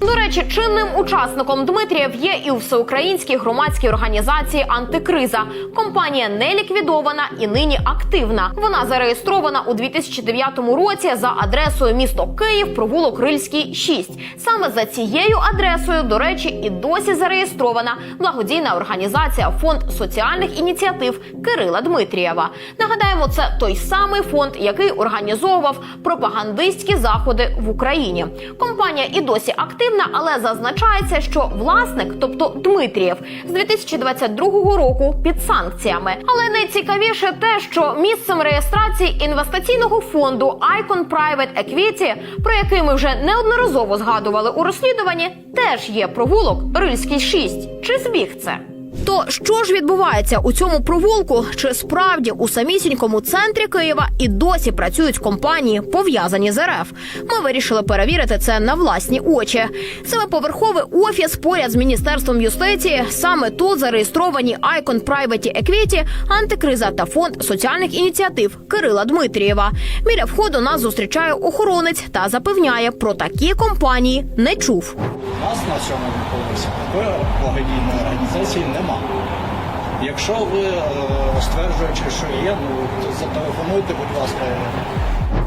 До речі, чинним учасником Дмитрієв є і у всеукраїнській громадській організації Антикриза. Компанія не ліквідована і нині активна. Вона зареєстрована у 2009 році за адресою місто Київ, провулок Рильський 6. Саме за цією адресою, до речі, і досі зареєстрована благодійна організація Фонд соціальних ініціатив Кирила Дмитрієва. Нагадаємо, це той самий фонд, який організовував пропагандистські заходи в Україні. Компанія і досі активна, але зазначається, що власник, тобто Дмитрієв, з 2022 року під санкціями. Але найцікавіше те, що місцем реєстрації інвестиційного фонду Icon Private Equity, про який ми вже неодноразово згадували у розслідуванні, теж є провулок Рильський 6. Чи збіг це? То що ж відбувається у цьому провулку? Чи справді у самісінькому центрі Києва і досі працюють компанії, пов'язані з РФ? Ми вирішили перевірити це на власні очі. Семиповерховий офіс поряд з міністерством юстиції. Саме тут зареєстровані Icon Private Equity, антикриза та фонд соціальних ініціатив Кирила Дмитрієва. Біля входу нас зустрічає охоронець та запевняє, про такі компанії не чув. Нас на цьому поверсі такої благодійної організації нема. Якщо ви е, стверджуєте, що є, ну зателефонуйте, будь ласка,